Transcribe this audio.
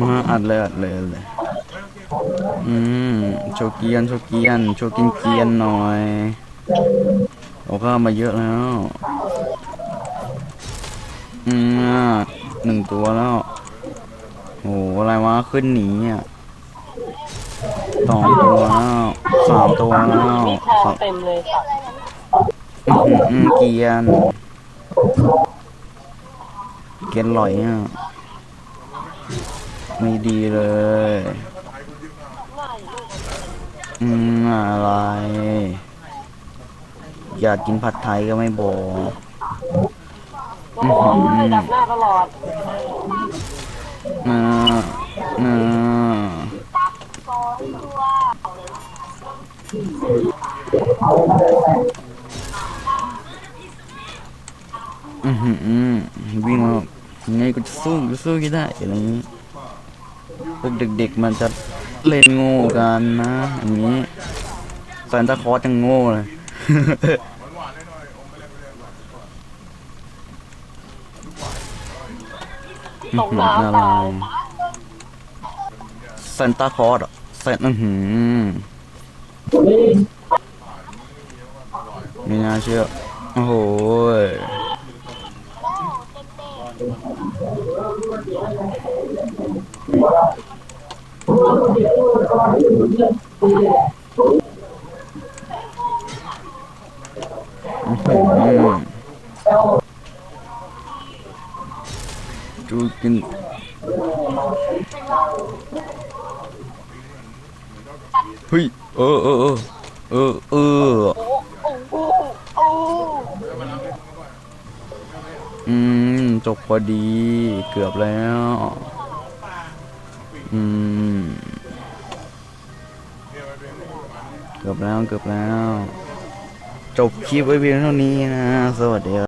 มาอัดเลยอัดเลยเลยอืมโชเกียนโชเกียนโชกินเกียนหน่อยโอ้ก็มาเยอะแล้วอืมหนึ่งตัวแล้วโหอะไรวะขึ้นหนีอะสองตัวแล้วสามตัวแล้วสามเต็มเลยค่ะอื้อหืออืมเกียน เกียนลอยอะ ไม่ดีเลยอืมอะไร อยากกินผัดไทยก็ไม่บอกโอ้ยดับหน้าตลอดอ่าอ่าอือหืออืมวิ่งมา ยังไงก็จะสู้ก็สู้ก็ได้อะไรอย่างนี้พวกเด็กๆมันจะเล่นโง่กันนะอย่างนี้แซนตาคอสยังโง่เลยตกน้ำตายเซนตาคอร์ดอะเซนอื้อหือไม่น่าเชื่อ โอ้โหยอื้อหือ ดูกินเฮ้ยเออเออเออเออเอออืม จบพอดี เกือบแล้ว อืม เกือบแล้วเกือบแล้ว จบคลิปไว้เพียงเท่านี้นะ สวัสดีครับ